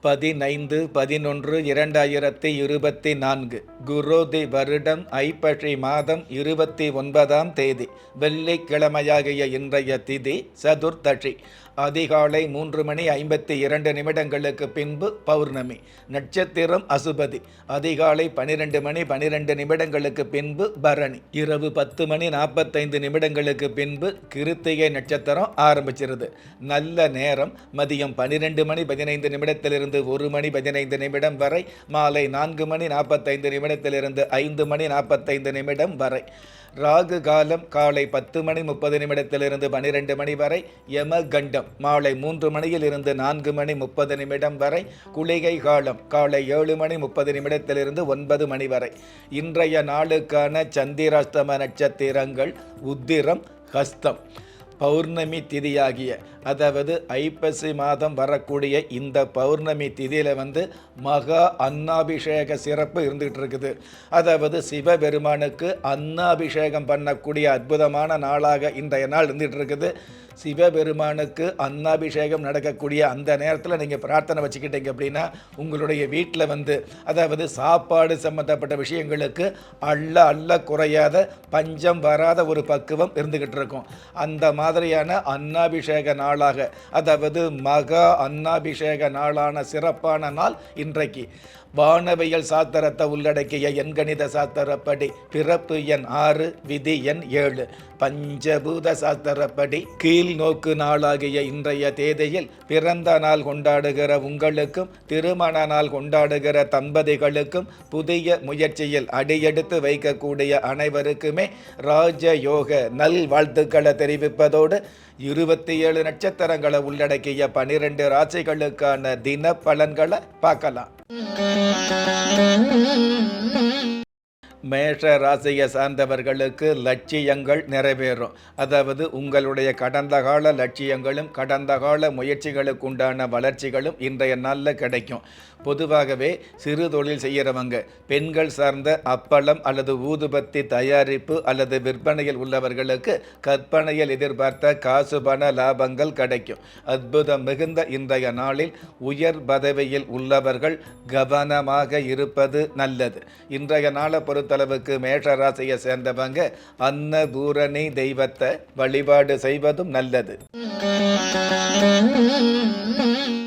பதினைந்து பதினொன்று இரண்டாயிரத்தி இருபத்தி நான்கு. குரோதி வருடம் ஐப்பசி மாதம் இருபத்தி ஒன்பதாம் தேதி வெள்ளிக்கிழமையாகிய இன்றைய திதி சதுர்தஷி அதிகாலை மூன்று மணி ஐம்பத்தி இரண்டு நிமிடங்களுக்கு பின்பு பௌர்ணமி நட்சத்திரம் அசுபதி அதிகாலை பனிரெண்டு மணி பனிரெண்டு நிமிடங்களுக்கு பின்பு பரணி இரவு பத்து மணி நாற்பத்தைந்து நிமிடங்களுக்கு பின்பு கிருத்திகை நட்சத்திரம் ஆரம்பிச்சிருது. நல்ல நேரம் மதியம் பன்னிரெண்டு மணி பதினைந்து நிமிடத்திலிருந்து ஒரு மணி பதினைந்து நிமிடம் வரை மாலை நான்கு மணி நாற்பத்தைந்து நிமிடம் நிமிடத்திலிருந்து ஐந்து மணி நாற்பத்தைந்து நிமிடம் வரை. ராகு காலம் காலை பத்து மணி முப்பது நிமிடத்திலிருந்து பனிரெண்டு மணி வரை. யம கண்டம் மாலை மூன்று மணியில் இருந்து நான்கு மணி முப்பது நிமிடம் வரை. குளிகை காலம் காலை ஏழு மணி முப்பது நிமிடத்திலிருந்து ஒன்பது மணி வரை. இன்றைய நாளுக்கான சந்திராஸ்தம நட்சத்திரங்கள் உத்திரம் ஹஸ்தம். பௌர்ணமி திதியாகிய அதாவது ஐப்பசி மாதம் வரக்கூடிய இந்த பௌர்ணமி திதியில் வந்து மகா அன்னாபிஷேக சிறப்பு இருந்துகிட்டு இருக்குது அதாவது சிவபெருமானுக்கு அன்னாபிஷேகம் பண்ணக்கூடிய அற்புதமான நாளாக இன்றைய நாள் இருந்துகிட்டு இருக்குது சிவபெருமானுக்கு அன்னாபிஷேகம் நடக்கக்கூடிய அந்த நேரத்தில் நீங்கள் பிரார்த்தனை வச்சுக்கிட்டீங்க அப்படின்னா உங்களுடைய வீட்டில் வந்து அதாவது சாப்பாடு சம்மந்தப்பட்ட விஷயங்களுக்கு அள்ள அள்ள குறையாத பஞ்சம் வராத ஒரு பக்குவம் இருந்துக்கிட்டு இருக்கும். அந்த மாதிரியான அன்னாபிஷேக நாளாக அதாவது மகா அன்னாபிஷேக நாளான சிறப்பான நாள் இன்றைக்கு. வானவியல் சாத்திரத்தை உள்ளடக்கிய எண்கணித சாத்திரப்படி பிறப்பு எண் ஆறு விதி எண் ஏழு. பஞ்சபூத சாஸ்திரப்படி கீழ் நோக்கு நாளாகிய இன்றைய தேதியில் பிறந்த நாள் கொண்டாடுகிற உங்களுக்கும் திருமண நாள் கொண்டாடுகிற தம்பதிகளுக்கும் புதிய முயற்சியில் அடியெடுத்து வைக்கக்கூடிய அனைவருக்குமே ராஜயோக நல் வாழ்த்துக்களை தெரிவிப்பதோடு இருபத்தி ஏழு நட்சத்திரங்களை உள்ளடக்கிய பனிரெண்டு ராசிகளுக்கான தின பலன்களை பார்க்கலாம். மேஷ ராசியை சார்ந்தவர்களுக்கு லட்சியங்கள் நிறைவேறும். அதாவது உங்களுடைய கடந்த கால லட்சியங்களும் கடந்த கால முயற்சிகளுக்கு உண்டான வளர்ச்சிகளும் இன்றைய நாளில் கிடைக்கும். பொதுவாகவே சிறு தொழில் செய்கிறவங்க பெண்கள் சார்ந்த அப்பளம் அல்லது ஊதுபத்தி தயாரிப்பு அல்லது விற்பனையில் உள்ளவர்களுக்கு கற்பனையில் எதிர்பார்த்த காசு பண லாபங்கள் கிடைக்கும். அற்புதம் மிகுந்த இன்றைய நாளில் உயர் பதவியில் உள்ளவர்கள் கவனமாக இருப்பது நல்லது. இன்றைய நாளை பொறுத்தளவுக்கு மேஷராசியை சேர்ந்தவங்க அன்னபூரணி தெய்வத்தை வழிபாடு செய்வதும் நல்லது. Mm-hmm.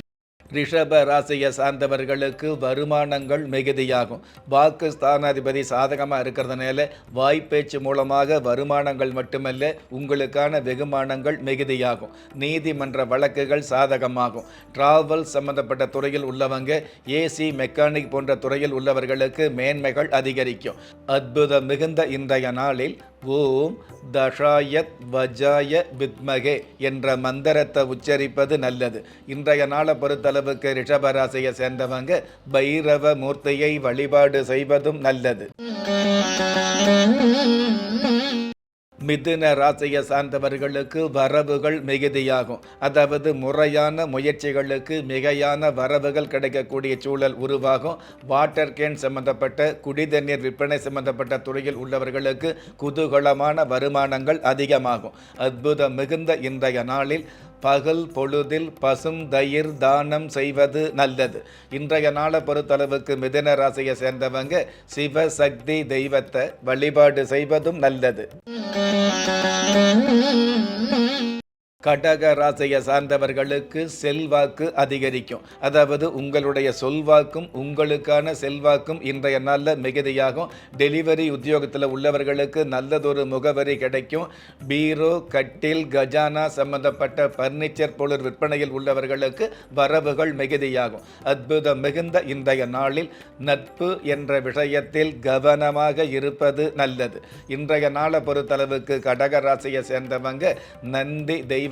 ரிஷப ராசியை சார்ந்தவர்களுக்கு வருமானங்கள் மிகுதியாகும். வாக்கு ஸ்தானாதிபதி சாதகமாக இருக்கிறதுனால வாய்ப்பேச்சு மூலமாக வருமானங்கள் மட்டுமல்ல உங்களுக்கான வெகுமானங்கள் மிகுதியாகும். நீதிமன்ற வழக்குகள் சாதகமாகும். டிராவல் சம்பந்தப்பட்ட துறையில் உள்ளவங்க ஏசி மெக்கானிக் போன்ற துறையில் உள்ளவர்களுக்கு மேன்மைகள் அதிகரிக்கும். அற்புதம் மிகுந்த இன்றைய நாளில் ஓம் தஷாயத் வஜாய வித்மகே என்ற மந்திரத்தை உச்சரிப்பது நல்லது. இன்றைய நாளை பொறுத்தளவு பொறுத்தளவுக்கு ரிஷபராசியை சேர்ந்தவங்க பைரவ மூர்த்தியை வழிபாடு செய்வதும் நல்லது. மிதுன ராசியை சார்ந்தவர்களுக்கு வரவுகள் மிகுதியாகும். அதாவது முறையான முயற்சிகளுக்கு மிகையான வரவுகள் கிடைக்கக்கூடிய சூழல் உருவாகும். வாட்டர் கேன் சம்பந்தப்பட்ட குடிதண்ணீர் விற்பனை சம்பந்தப்பட்ட துறையில் உள்ளவர்களுக்கு குதூகலமான வருமானங்கள் அதிகமாகும். அற்புதம் மிகுந்த இன்றைய நாளில் பகல் பொழுதில் பசும் தயிர் தானம் செய்வது நல்லது. இன்றைய நாளை பொறுத்தளவுக்கு மிதன ராசியை சேர்ந்தவங்க சிவசக்தி தெய்வத்தை வழிபாடு செய்வதும் நல்லது. கடக ராசியை சார்ந்தவர்களுக்கு செல்வாக்கு அதிகரிக்கும். அதாவது உங்களுடைய சொல்வாக்கும் உங்களுக்கான செல்வாக்கும் இன்றைய நாளில் மிகுதியாகும். டெலிவரி உத்தியோகத்தில் உள்ளவர்களுக்கு நல்லதொரு முகவரி கிடைக்கும். பீரோ கட்டில் கஜானா சம்பந்தப்பட்ட பர்னிச்சர் பொருள் விற்பனையில் உள்ளவர்களுக்கு வரவுகள் மிகுதியாகும். அற்புதம் மிகுந்த இன்றைய நாளில் நட்பு என்ற விஷயத்தில் கவனமாக இருப்பது நல்லது. இன்றைய நாளை பொறுத்தளவுக்கு கடக ராசியை சேர்ந்தவங்க நந்தி தெய்வ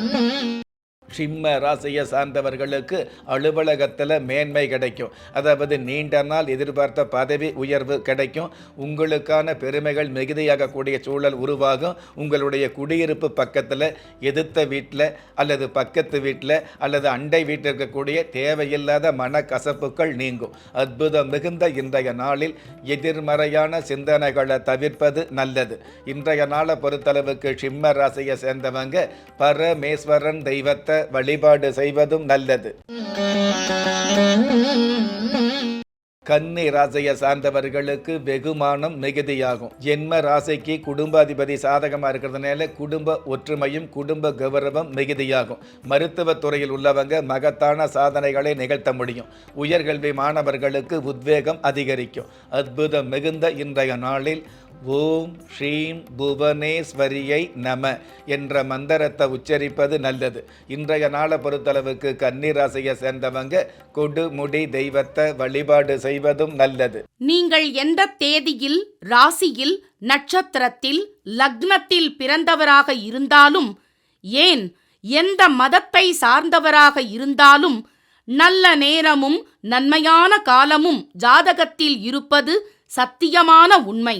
சிம்ம ராசியை சார்ந்தவர்களுக்கு அலுவலகத்தில் மேன்மை கிடைக்கும். அதாவது நீண்ட நாள் எதிர்பார்த்த பதவி உயர்வு கிடைக்கும். உங்களுக்கான பெருமைகள் மிகுதியாகக்கூடிய சூழல் உருவாகும். உங்களுடைய குடியிருப்பு பக்கத்தில் எதிர்த்த வீட்டில் அல்லது பக்கத்து வீட்டில் அல்லது அண்டை வீட்டில் இருக்கக்கூடிய தேவையில்லாத மனக்கசப்புகள் நீங்கும். அற்புதம் மிகுந்த இன்றைய நாளில் எதிர்மறையான சிந்தனைகளை தவிர்ப்பது நல்லது. இன்றைய நாளை பொறுத்தளவுக்கு சிம்ம ராசியை சேர்ந்தவங்க பரமேஸ்வரன் தெய்வத்தை வழிபாடு செய்வதும் நல்லது. கன்னி ராசியை சார்ந்தவர்களுக்கு வெகுமானம் மிகுதியாகும். ஜென்ம ராசிக்கு குடும்பாதிபதி சாதகமாக இருக்கிறதுனால குடும்ப ஒற்றுமையும் குடும்ப கௌரவம் மிகுதியாகும். மருத்துவத்துறையில் உள்ளவங்க மகத்தான சாதனைகளை நிகழ்த்த முடியும். உயர்கல்வி மாணவர்களுக்கு உத்வேகம் அதிகரிக்கும். அற்புதம் மிகுந்த இன்றைய நாளில் ஓம் ஸ்ரீம் புவனேஸ்வரியை நம என்ற மந்திரத்தை உச்சரிப்பது நல்லது. இன்றைய நாளை பொறுத்தளவுக்கு கன்னிராசியை சேர்ந்தவங்க கொடுமுடி தெய்வத்தை வழிபாடு செய்வதும் நல்லது. நீங்கள் எந்த தேதியில் ராசியில் நட்சத்திரத்தில் லக்னத்தில் பிறந்தவராக இருந்தாலும் ஏன் எந்த மதத்தை சார்ந்தவராக இருந்தாலும் நல்ல நேரமும் நன்மையான காலமும் ஜாதகத்தில் இருப்பது சத்தியமான உண்மை.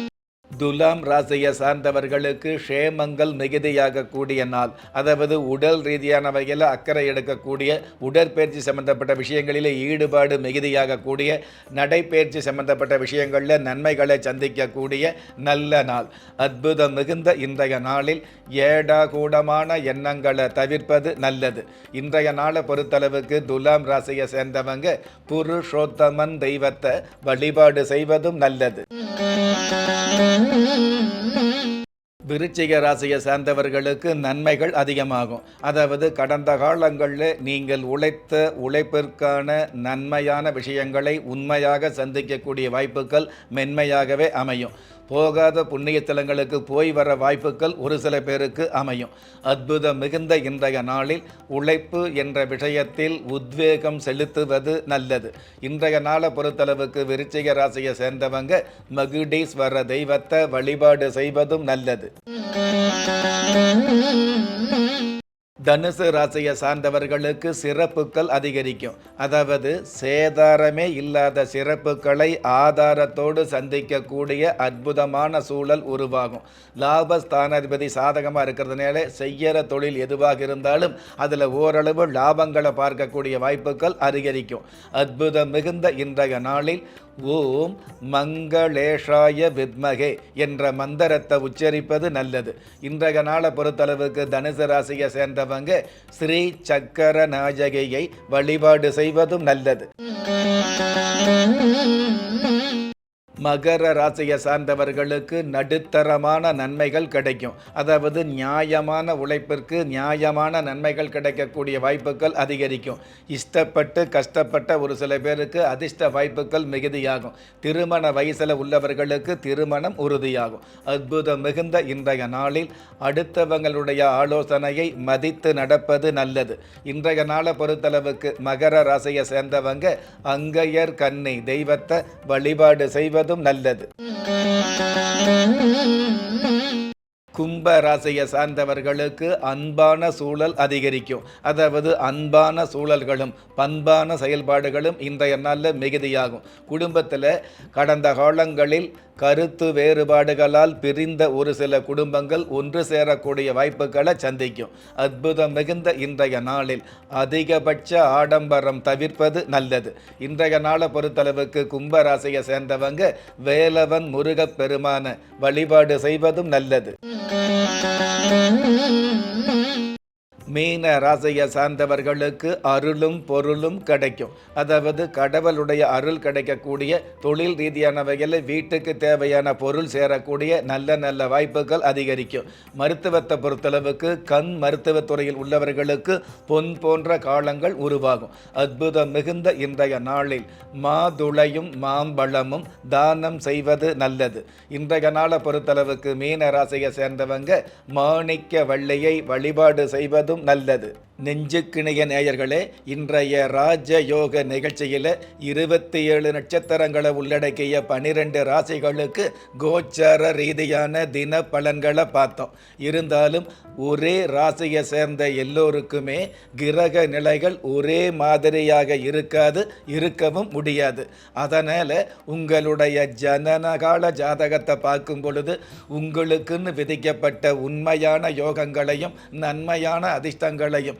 துலாம் ராசியை சார்ந்தவர்களுக்கு க்ஷேமங்கள் மிகுதியாக கூடிய நாள். அதாவது உடல் ரீதியான வகையில் அக்கறை எடுக்கக்கூடிய உடற்பயிற்சி சம்பந்தப்பட்ட விஷயங்களில் ஈடுபாடு மிகுதியாக கூடிய நடைப்பயிற்சி சம்பந்தப்பட்ட விஷயங்களில் நன்மைகளை சந்திக்கக்கூடிய நல்ல நாள். அற்புதம் மிகுந்த இன்றைய நாளில் ஏடாகூடமான எண்ணங்களை தவிர்ப்பது நல்லது. இன்றைய நாளை பொறுத்தளவுக்கு துலாம் ராசியை சேர்ந்தவங்க புருஷோத்தமன் தெய்வத்தை வழிபாடு செய்வதும் நல்லது. விருச்சிக ராசியை சார்ந்தவர்களுக்கு நன்மைகள் அதிகமாகும். அதாவது கடந்த காலங்களில் நீங்கள் உழைத்த உழைப்பிற்கான நன்மையான விஷயங்களை உண்மையாக சந்திக்கக்கூடிய வாய்ப்புகள் மென்மையாகவே அமையும். போகாத புண்ணியத்தலங்களுக்கு போய் வர வாய்ப்புகள் ஒரு சில பேருக்கு அமையும். அற்புதம் மிகுந்த இன்றைய நாளில் உழைப்பு என்ற விஷயத்தில் உத்வேகம் செலுத்துவது நல்லது. இன்றைய நாளை பொறுத்தளவுக்கு விருச்சிக ராசியை சேர்ந்தவங்க மகுடீஸ்வர தெய்வத்தை வழிபாடு செய்வதும் நல்லது. தனுசு ராசியை சார்ந்தவர்களுக்கு சிறப்புகள் அதிகரிக்கும். அதாவது சேதாரமே இல்லாத சிறப்புகளை ஆதாரத்தோடு சந்திக்கக்கூடிய அற்புதமான சூழல் உருவாகும். லாபஸ்தானாதிபதி சாதகமாக இருக்கிறதுனால செய்யற தொழில் எதுவாக இருந்தாலும் அதில் ஓரளவு லாபங்களை பார்க்கக்கூடிய வாய்ப்புகள் அதிகரிக்கும். அற்புதம் மிகுந்த இன்றைய நாளில் ஓம் மங்களேஷாய வித்மகே என்ற மந்திரத்தை உச்சரிப்பது நல்லது. இன்றைய நாளை பொறுத்தளவுக்கு தனுசு ராசியை சேர்ந்தவங்க ஸ்ரீ சக்கர நாயகையை வழிபாடு செய்வதும் நல்லது. மகர ராசியை சார்ந்தவர்களுக்கு நடுத்தரமான நன்மைகள் கிடைக்கும். அதாவது நியாயமான உழைப்பிற்கு நியாயமான நன்மைகள் கிடைக்கக்கூடிய வாய்ப்புகள் அதிகரிக்கும். இஷ்டப்பட்டு கஷ்டப்பட்ட ஒரு சில பேருக்கு அதிர்ஷ்ட வாய்ப்புகள் மிகுதியாகும். திருமண வயசில் உள்ளவர்களுக்கு திருமணம் உறுதியாகும். அற்புதம் மிகுந்த இன்றைய நாளில் அடுத்தவங்களுடைய ஆலோசனையை மதித்து நடப்பது நல்லது. இன்றைய நாளை பொறுத்தளவுக்கு மகர ராசியை சேர்ந்தவங்க அங்கையர் கன்னி தெய்வத்தை வழிபாடு செய்வது செய்வதும் நல்லது. கும்ப ராசியை சார்ந்தவர்களுக்கு அன்பான சூழல் அதிகரிக்கும். அதாவது அன்பான சூழல்களும் பண்பான செயல்பாடுகளும் இன்றைய நாளில் மிகுதியாகும். குடும்பத்தில் கடந்த காலங்களில் கருத்து வேறுபாடுகளால் பிரிந்த ஒரு சில குடும்பங்கள் ஒன்று சேரக்கூடிய வாய்ப்புகளை சந்திக்கும். அற்புதம் மிகுந்த இன்றைய நாளில் அதிகபட்ச ஆடம்பரம் தவிர்ப்பது நல்லது. இன்றைய நாளை பொறுத்தளவுக்கு கும்பராசியை சேர்ந்தவங்க வேலவன் முருகப் பெருமான வழிபாடு செய்வதும் நல்லது. Thank you. மீன ராசியை சார்ந்தவர்களுக்கு அருளும் பொருளும் கிடைக்கும். அதாவது கடவுளுடைய அருள் கிடைக்கக்கூடிய தொழில் ரீதியான வகையில் வீட்டுக்கு தேவையான பொருள் சேரக்கூடிய நல்ல நல்ல வாய்ப்புகள் அதிகரிக்கும். மருத்துவத்தை பொறுத்தளவுக்கு கண் மருத்துவத்துறையில் உள்ளவர்களுக்கு பொன் போன்ற காலங்கள் உருவாகும். அற்புதம் மிகுந்த இன்றைய நாளில் மாதுளையும் மாம்பழமும் தானம் செய்வது நல்லது. இன்றைய நாளை பொறுத்தளவுக்கு மீன ராசியை சேர்ந்தவங்க மாணிக்க வள்ளியை வழிபாடு செய்வதும் நல்லது நெஞ்சுக்கிணைய நேயர்களே இன்றைய ராஜ யோக நிகழ்ச்சியில் இருபத்தி ஏழு நட்சத்திரங்களை உள்ளடக்கிய பனிரெண்டு ராசிகளுக்கு கோச்சார ரீதியான தின பலன்களை பார்த்தோம். இருந்தாலும் ஒரே ராசியை சேர்ந்த எல்லோருக்குமே கிரக நிலைகள் ஒரே மாதிரியாக இருக்காது இருக்கவும் முடியாது. அதனால் உங்களுடைய ஜனனகால ஜாதகத்தை பார்க்கும் பொழுது உங்களுக்குன்னு விதிக்கப்பட்ட உண்மையான யோகங்களையும் நன்மையான அதிர்ஷ்டங்களையும்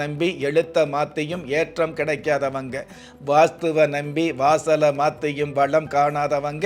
நம்பி எழுத்த மாத்தியும் ஏற்றம் கிடைக்காதவங்க. வாஸ்துவை நம்பி வாசலை மாத்தியும் வளம் காணாதவங்க.